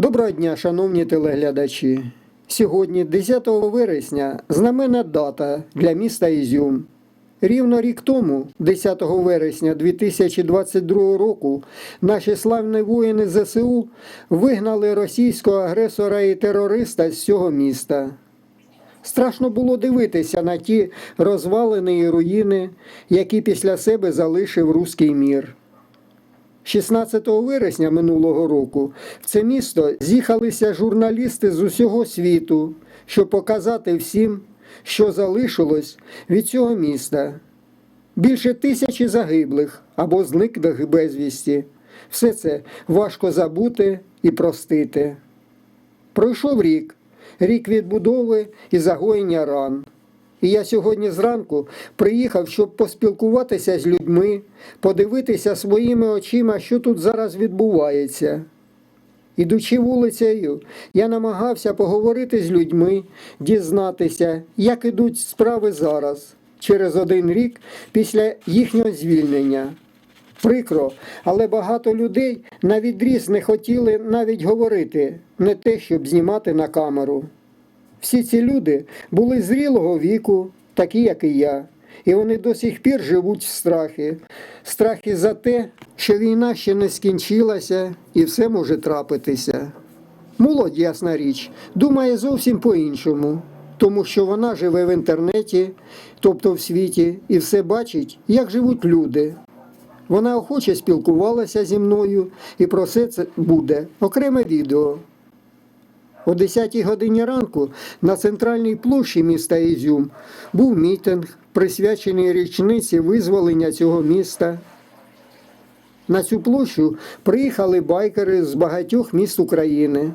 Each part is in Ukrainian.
Доброго дня, шановні телеглядачі. Сьогодні, 10 вересня, знаменна дата для міста Ізюм. Рівно рік тому, 10 вересня 2022 року, наші славні воїни ЗСУ вигнали російського агресора і терориста з цього міста. Страшно було дивитися на ті розвалини і руїни, які після себе залишив руський мір. 16 вересня минулого року в це місто з'їхалися журналісти з усього світу, щоб показати всім, що залишилось від цього міста. Більше тисячі загиблих або зниклих безвісті. Все це важко забути і простити. Пройшов рік, рік відбудови і загоєння ран. І я сьогодні зранку приїхав, щоб поспілкуватися з людьми, подивитися своїми очима, що тут зараз відбувається. Ідучи вулицею, я намагався поговорити з людьми, дізнатися, як ідуть справи зараз, через один рік після їхнього звільнення. Прикро, але багато людей на відріз не хотіли навіть говорити, не те, щоб знімати на камеру. Всі ці люди були зрілого віку, такі, як і я, і вони до сих пір живуть в страхі. Страхи за те, що війна ще не скінчилася і все може трапитися. Молодь, ясна річ, думає зовсім по-іншому, тому що вона живе в інтернеті, тобто в світі, і все бачить, як живуть люди. Вона охоче спілкувалася зі мною, і про все це буде окреме відео. О 10 годині ранку на центральній площі міста Ізюм був мітинг, присвячений річниці визволення цього міста. На цю площу приїхали байкери з багатьох міст України.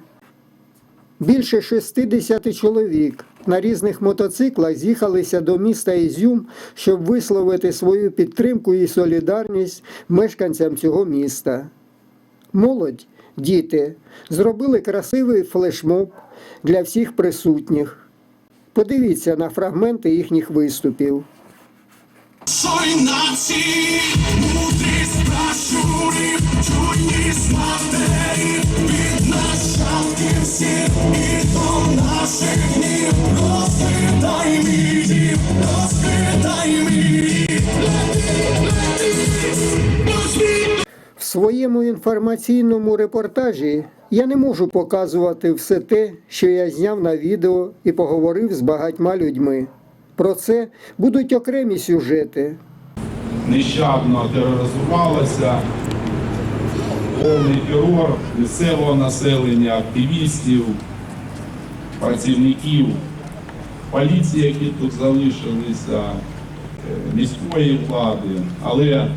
Більше 60 чоловік на різних мотоциклах з'їхалися до міста Ізюм, щоб висловити свою підтримку і солідарність мешканцям цього міста. Молодь, діти зробили красивий флешмоб для всіх присутніх. Подивіться на фрагменти їхніх виступів. Розкидай мій розкидай мій своєму інформаційному репортажі я не можу показувати все те, що я зняв на відео і поговорив з багатьма людьми. Про це будуть окремі сюжети. нещадно тероризувалася, повний терор місцевого населення, активістів, працівників, поліції, які тут залишилися, е, міської влади. Але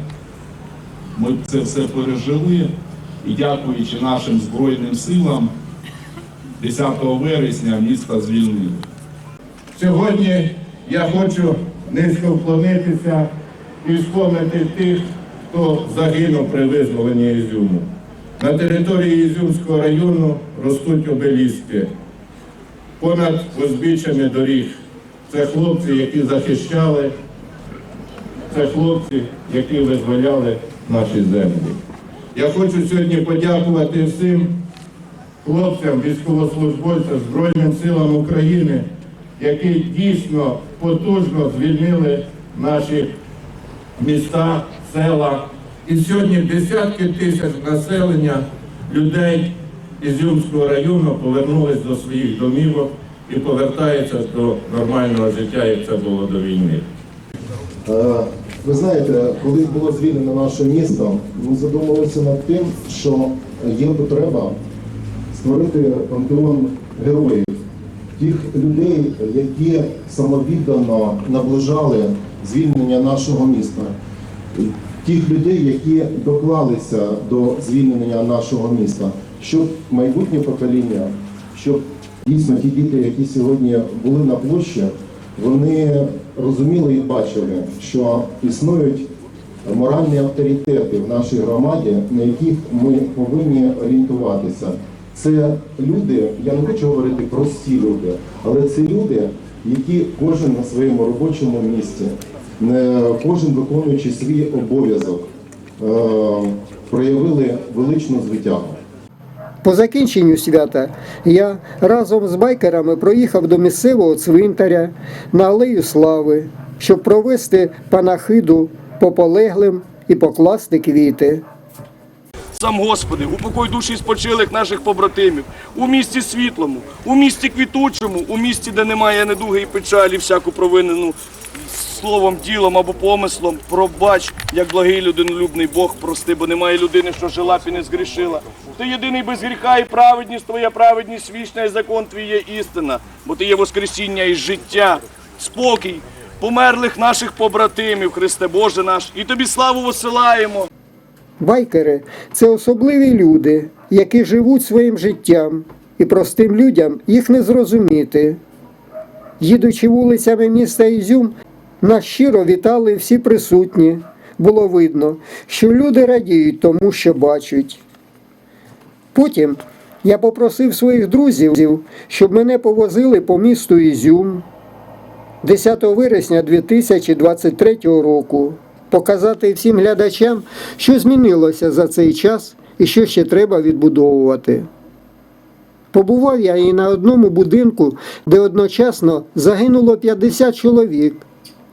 ми це все пережили і дякуючи нашим Збройним силам, 10 вересня місто звільнили. Сьогодні я хочу низько вклонитися і вспомнити тих, хто загинув при визволенні Ізюму. На території Ізюмського району ростуть обеліски понад узбіччями доріг. Це хлопці, які захищали, це хлопці, які визволяли наші землі. Я хочу сьогодні подякувати всім хлопцям, військовослужбовцям Збройним силам України, які дійсно потужно звільнили наші міста, села. І сьогодні десятки тисяч населення людей Ізюмського району повернулись до своїх домівок і повертаються до нормального життя, як це було до війни. Е, Ви знаєте, коли було звільнено наше місто, ми задумалися над тим, що є потреба створити пантеон героїв, тих людей, які самовіддано наближали звільнення нашого міста, тих людей, які доклалися до звільнення нашого міста, щоб майбутнє покоління, щоб дійсно ті діти, які сьогодні були на площі, вони розуміли і бачили, що існують моральні авторитети в нашій громаді, на яких ми повинні орієнтуватися. Це люди, я не хочу говорити прості люди, але це люди, які кожен на своєму робочому місці, кожен виконуючи свій обов'язок, е, проявили величну звитягу. По закінченню свята я разом з байкерами проїхав до місцевого цвинтаря на Алею Слави, щоб провести панахиду по полеглим і покласти квіти. Сам Господи, упокой душі спочилих наших побратимів, у місті світлому, у місті квітучому, у місті, де немає недуги і печалі, всяку провинену словом, ділом або помислом, пробач, як благий людинолюбний Бог, прости, бо немає людини, що жила б і не згрішила. Ти єдиний без гріха і праведність твоя, праведність вічна, і закон твій є істина, бо ти є воскресіння і життя, спокій померлих наших побратимів, Христе Боже наш, і тобі славу висилаємо. Байкери це особливі люди, які живуть своїм життям, і простим людям їх не зрозуміти. Їдучи вулицями міста Ізюм, нас щиро вітали всі присутні. Було видно, що люди радіють тому, що бачать. Потім я попросив своїх друзів, щоб мене повозили по місту Ізюм 10 вересня 2023 року. Показати всім глядачам, що змінилося за цей час і що ще треба відбудовувати. Побував я і на одному будинку, де одночасно загинуло 50 чоловік,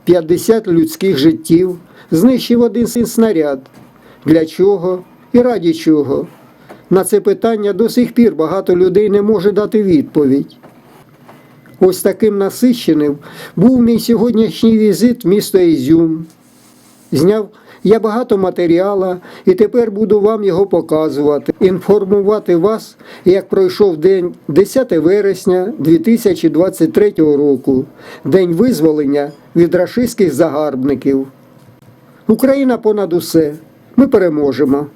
50 людських життів, знищив один снаряд. Для чого і раді чого? На це питання до сих пір багато людей не може дати відповідь. Ось таким насищеним був мій сьогоднішній візит в місто Ізюм. Зняв я багато матеріала і тепер буду вам його показувати, інформувати вас, як пройшов день 10 вересня 2023 року, день визволення від рашистських загарбників. Україна понад усе. Ми переможемо.